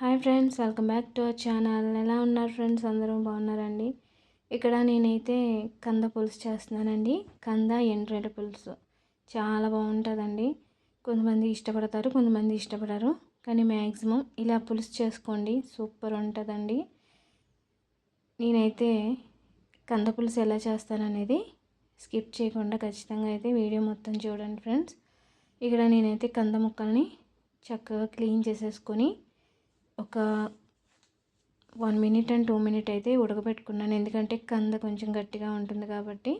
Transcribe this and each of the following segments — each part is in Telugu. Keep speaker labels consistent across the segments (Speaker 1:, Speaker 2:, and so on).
Speaker 1: Hi friends welcome back to our channel. ఎలా ఉన్నారు ఫ్రెండ్స్? అందరూ బాగున్నారండి? ఇక్కడ నేనైతే కంద పులుసు చేస్తున్నానండి. కంద ఎండ్రెల పులుసు. చాలా బాగుంటుందండి. కొంతమంది ఇష్టపడతారు కొంతమంది ఇష్టపడరు. కానీ మ్యాక్సిమం ఇలా పులుసు చేసుకోండి. సూపర్ ఉంటుందండి. నేనైతే కంద పులుసు ఎలా చేస్తాననేది స్కిప్ చేయకుండా ఖచ్చితంగా అయితే వీడియో మొత్తం చూడండి ఫ్రెండ్స్. ఇక్కడ నేనైతే కంద ముక్కల్ని చక్కగా క్లీన్ చేసేసుకొని ఒక one minute and two minute అయితే ఉడకబెట్టుకున్నాను. ఎందుకంటే కంద కొంచెం గట్టిగా ఉంటుంది కాబట్టి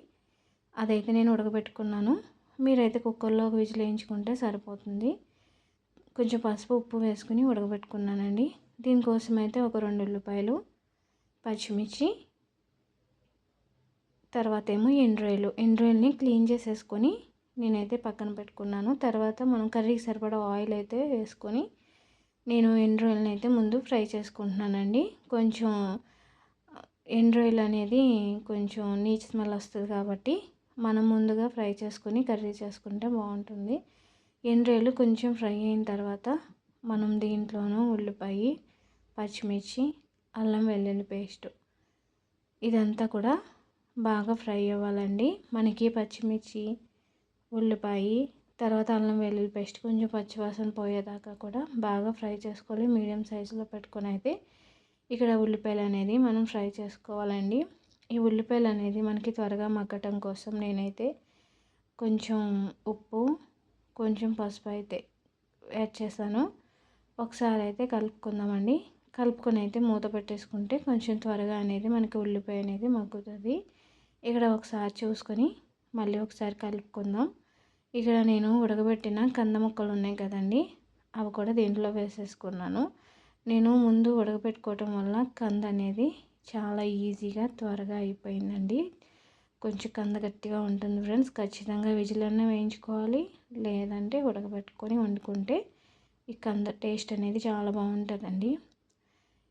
Speaker 1: అదైతే నేను ఉడకబెట్టుకున్నాను. మీరైతే కుక్కర్లో ఒక విజిల్ వేయించుకుంటే సరిపోతుంది. కొంచెం పసుపు ఉప్పు వేసుకుని ఉడకబెట్టుకున్నానండి. దీనికోసం అయితే ఒక రెండు ఉల్లిపాయలు పచ్చిమిర్చి తర్వాత ఏమో ఎండ్రాయిలు. ఎండ్రాయిల్ని క్లీన్ చేసేసుకొని నేనైతే పక్కన పెట్టుకున్నాను. తర్వాత మనం కర్రీకి సరిపడా ఆయిల్ అయితే వేసుకొని నేను ఎండ్రాయిల్ని అయితే ముందు ఫ్రై చేసుకుంటున్నానండి. కొంచెం ఎండ్రాయిల్ అనేది కొంచెం నీచు స్మెల్ వస్తుంది కాబట్టి మనం ముందుగా ఫ్రై చేసుకొని కర్రీ చేసుకుంటే బాగుంటుంది. ఎండ్రాయిలు కొంచెం ఫ్రై అయిన తర్వాత మనం దీంట్లోనూ ఉల్లిపాయ పచ్చిమిర్చి అల్లం వెల్లుల్లి పేస్ట్ ఇదంతా కూడా బాగా ఫ్రై అవ్వాలండి. మనకి పచ్చిమిర్చి ఉల్లిపాయ తర్వాత అల్లం వెల్లుల్లి పేస్ట్ కొంచెం పచ్చివాసన పోయేదాకా కూడా బాగా ఫ్రై చేసుకోవాలి. మీడియం సైజులో పెట్టుకొని అయితే ఇక్కడ ఉల్లిపాయలు అనేది మనం ఫ్రై చేసుకోవాలండి. ఈ ఉల్లిపాయలు అనేది మనకి త్వరగా మగ్గటం కోసం నేనైతే కొంచెం ఉప్పు కొంచెం పసుపు అయితే యాడ్ చేశాను. ఒకసారి అయితే కలుపుకుందామండి. కలుపుకొని అయితే మూత పెట్టేసుకుంటే కొంచెం త్వరగా అనేది మనకి ఉల్లిపాయ అనేది మగ్గుతుంది. ఇక్కడ ఒకసారి చూసుకొని మళ్ళీ ఒకసారి కలుపుకుందాం. ఇక్కడ నేను ఉడకబెట్టిన కంద ముక్కలు ఉన్నాయి కదండి అవి కూడా దీంట్లో వేసేసుకున్నాను. నేను ముందు ఉడకబెట్టుకోవటం వల్ల కంద అనేది చాలా ఈజీగా త్వరగా అయిపోయిందండి. కొంచెం కంద గట్టిగా ఉంటుంది ఫ్రెండ్స్ ఖచ్చితంగా విజిలన్న వేయించుకోవాలి లేదంటే ఉడకబెట్టుకొని వండుకుంటే ఈ కంద టేస్ట్ అనేది చాలా బాగుంటుందండి.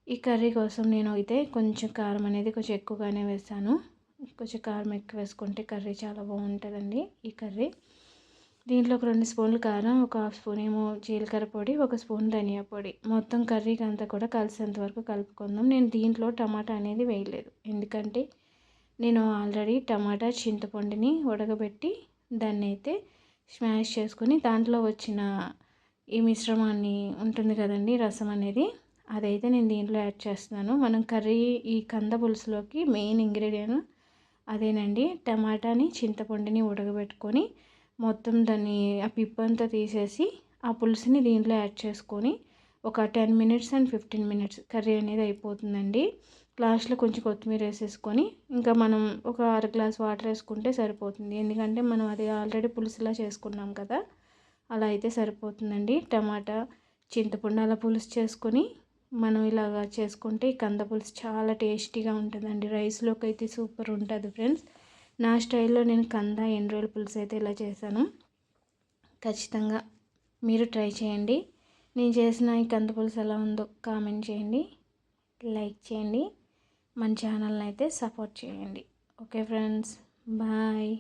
Speaker 1: ఈ కర్రీ కోసం నేను అయితే కొంచెం కారం అనేది కొంచెం ఎక్కువగానే వేసాను కొంచెం కారం ఎక్కువ వేసుకుంటే కర్రీ చాలా బాగుంటుందండి ఈ కర్రీ. దీంట్లో ఒక రెండు స్పూన్లు కారం ఒక హాఫ్ స్పూన్ ఏమో జీలకర్ర పొడి ఒక స్పూన్ ధనియా పొడి. మొత్తం కర్రీకి అంతా కూడా కలిసేంత వరకు కలుపుకుందాం. నేను దీంట్లో టమాటా అనేది వేయలేదు. ఎందుకంటే నేను ఆల్రెడీ టమాటా చింతపండుని ఉడకబెట్టి దాన్ని అయితే స్మాష్ చేసుకుని దాంట్లో వచ్చిన ఈ మిశ్రమాన్ని ఉంటుంది కదండి రసం అనేది అదైతే నేను దీంట్లో యాడ్ చేస్తున్నాను. మనం కర్రీ ఈ కంద పులుసులోకి మెయిన్ ఇంగ్రీడియంట్ అదేనండి టమాటాని చింతపండుని ఉడకబెట్టుకొని మొత్తం దాన్ని ఆ పిప్పు అంతా తీసేసి ఆ పులుసుని దీంట్లో యాడ్ చేసుకొని ఒక ten minutes and fifteen minutes curry అనేది అయిపోతుందండి. లాస్ట్లో కొంచెం కొత్తిమీర వేసేసుకొని ఇంకా మనం ఒక అర గ్లాస్ వాటర్ వేసుకుంటే సరిపోతుంది. ఎందుకంటే మనం అది ఆల్రెడీ పులుసులా చేసుకున్నాం కదా అలా అయితే సరిపోతుందండి. టమాటా చింతపండు అలా పులుసు చేసుకొని మనం ఇలాగా చేసుకుంటే ఈ కంద పులుసు చాలా టేస్టీగా ఉంటుందండి. రైస్లోకి అయితే సూపర్ ఉంటుంది ఫ్రెండ్స్. నా స్టైల్లో నేను కంద ఎండు రోజుల పులుసు అయితే ఇలా చేశాను. ఖచ్చితంగా మీరు ట్రై చేయండి. నేను చేసిన ఈ కంద పులుసు ఎలా ఉందో కామెంట్ చేయండి. లైక్ చేయండి. మన ఛానల్ని అయితే సపోర్ట్ చేయండి. Okay friends bye.